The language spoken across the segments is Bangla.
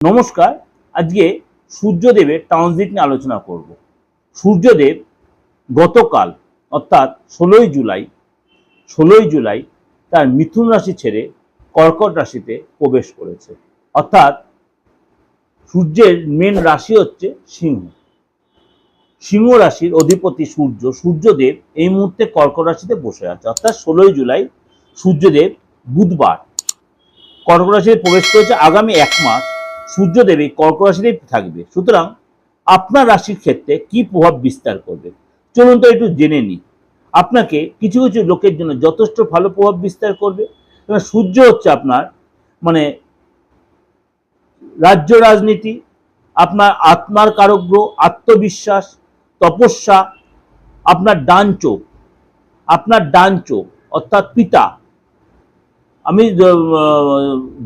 নমস্কার, আজকে সূর্যদেবের ট্রানজিট নিয়ে আলোচনা করব। সূর্যদেব গতকাল, অর্থাৎ ষোলোই জুলাই ষোলোই জুলাই তার মিথুন রাশি ছেড়ে কর্কট রাশিতে প্রবেশ করেছে। অর্থাৎ সূর্যের মেন রাশি হচ্ছে সিংহ। সিংহ রাশির অধিপতি সূর্য, সূর্যদেব এই মুহূর্তে কর্কট রাশিতে বসে আছে। অর্থাৎ ষোলোই জুলাই সূর্যদেব বুধবার কর্কট রাশিতে প্রবেশ করেছে আগামী এক মাস সূর্যদেব এই কর্কট রাশিতেই থাকবে। সুতরাং আপনার রাশির ক্ষেত্রে কি প্রভাব বিস্তার করবে? চলুন তো একটু জেনে নিই আপনাকে কিছু কিছু লোকের জন্য যথেষ্ট ভালো প্রভাব বিস্তার করবে। সূর্য হচ্ছে আপনার মানে রাজ্য রাজনীতি, আপনার আত্মার কারগ্র আত্মবিশ্বাস, তপস্যা, আপনার ডান চোখ, আপনার ডান চোখ, অর্থাৎ পিতা। আমি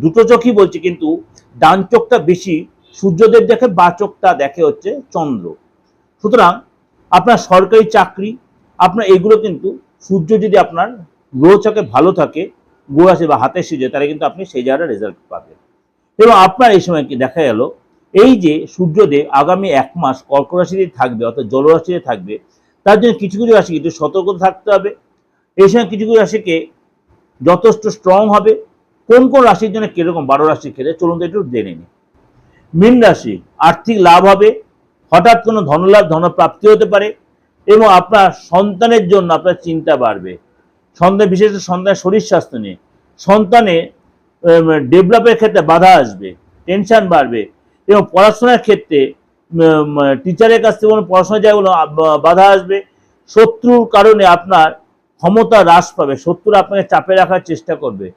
দুটো চোখই বলছি, কিন্তু ডান চোখটা বেশি, সূর্যদেব দেখে বা চোখটা দেখে হচ্ছে চন্দ্র। সুতরাং আপনার সরকারি চাকরি, আপনার এগুলো কিন্তু সূর্য যদি আপনার গ্রহচকে ভালো থাকে, গ্রহ আছে বা হাতে সিজে তাহলে কিন্তু আপনি সেই জায়গায় রেজাল্ট পাবেন। এবং আপনার এই সময় কি দেখা গেল, এই যে সূর্যদেব আগামী এক মাস কর্ক রাশিতে থাকবে, অর্থাৎ জলরাশিতে থাকবে, তার জন্য কিছু কিছু রাশি কিন্তু সতর্ক থাকতে হবে। এই সময় কিছু কিছু রাশিকে যথেষ্ট স্ট্রং হবে কোন কোন রাশির জন্য কীরকম বারো রাশির ক্ষেত্রে চলুন তো একটু জেনে নিই। মীন রাশি, আর্থিক লাভ হবে, হঠাৎ কোনো ধনলাভ, ধনপ্রাপ্তি হতে পারে এবং আপনার সন্তানের জন্য আপনার চিন্তা বাড়বে। সন্তান, বিশেষ সন্তানের শরীর স্বাস্থ্য নিয়ে। সন্তানে ডেভেলপের ক্ষেত্রে বাধা আসবে, টেনশন বাড়বে এবং পড়াশোনার ক্ষেত্রে টিচারের কাছ থেকে কোনো পড়াশোনা জায়গাগুলো আ- বাধা আসবে। শত্রুর কারণে আপনার ক্ষমতা হ্রাস পাবে, শত্রুরা আপনাকে চাপে রাখার চেষ্টা করবে।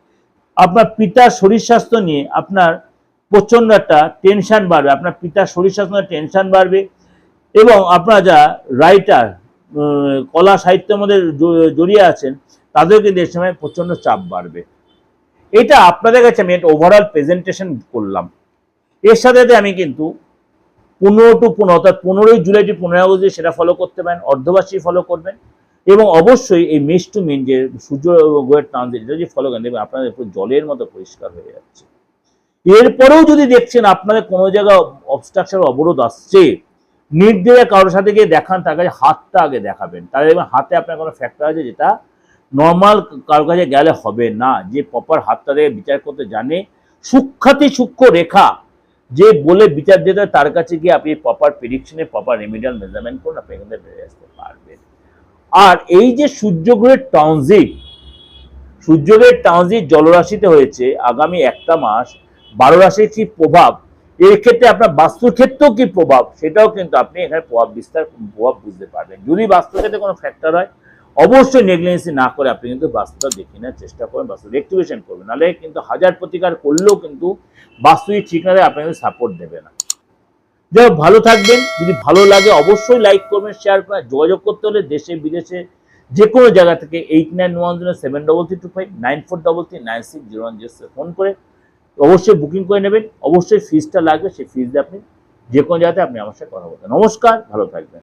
আপনার পিতার শরীর স্বাস্থ্য নিয়ে আপনার প্রচণ্ড একটা টেনশন বাড়বে, আপনার পিতার শরীর স্বাস্থ্য নিয়ে টেনশন বাড়বে এবং আপনারা যা রাইটার কলা সাহিত্যের মধ্যে জড়িয়ে আছেন, তাদের কিন্তু এই সময় প্রচণ্ড চাপ বাড়বে। এটা আপনাদের কাছে আমি একটা ওভারঅল প্রেজেন্টেশন করলাম। এর সাথে সাথে আমি কিন্তু পনেরো টু পনেরো, অর্থাৎ পনেরোই জুলাই টু পনেরোই আগস্ট সেটা ফলো করতে পারেন অর্ধবাসী ফলো করবেন। এবং অবশ্যই এই মেস টু মিন যে সূর্য গ্রহের ট্রানজিট এটা যদি ফলো করেন, দেখবেন আপনাদের জলের মতো পরিষ্কার হয়ে যাচ্ছে। এরপরেও যদি দেখছেন আপনাদের কোনো জায়গায় অবস্ট্রাকশন অবরোধ আসছে নির্দেশে কারোর সাথে গিয়ে দেখান, তার কাছে হাতটা আগে দেখাবেন। তাহলে দেখবেন হাতে আপনার কোনো ফ্যাক্টর আছে যেটা নর্মাল কারোর কাছে গেলে হবে না। যে প্রপার হাতটা দিয়ে বিচার করতে জানে, সূক্ষাতি সূক্ষ্ম রেখা যে বলে বিচার দিতে, তার কাছে গিয়ে আপনি প্রপার প্রেডিকশনে প্রপার রেমিডিয়াল মেজারমেন্ট করুন, আপনি এখান থেকে আসতে পারবেন। আর এই যে সূর্যগ্রহের ট্রানজিট সূর্যগ্রহের ট্রানজিট জলরাশিতে হয়েছে আগামী একটা মাস, বারো রাশির কি প্রভাব? এর ক্ষেত্রে আপনার বাস্তুর ক্ষেত্রেও কি প্রভাব? সেটাও কিন্তু আপনি এখানে প্রভাব বিস্তার, প্রভাব বুঝতে পারবেন। যদি বাস্তুর ক্ষেত্রে কোনো ফ্যাক্টর হয়, অবশ্যই নেগলিজেন্সি না করে আপনি কিন্তু বাস্তুটা দেখে নেওয়ার চেষ্টা করবেন বাস্তু রেক্টিভেশন করবেন। নাহলে কিন্তু হাজার প্রতিকার করলেও কিন্তু বাস্তু ঠিক না আপনি কিন্তু সাপোর্ট দেবে না। যাই ভালো থাকবেন। যদি ভালো লাগে, অবশ্যই লাইক করবেন শেয়ার করবেন যোগাযোগ করতে হলে দেশে, বিদেশে যে কোনো জায়গা থেকে eight nine one zero seven double three two five nine four double three nine six zero one zero phone করে অবশ্যই বুকিং করে নেবেন। অবশ্যই ফিজটা লাগবে, সেই ফিজ আপনি যে কোনো জায়গাতে আপনি আমার সাথে কথা বলবেন নমস্কার, ভালো থাকবেন।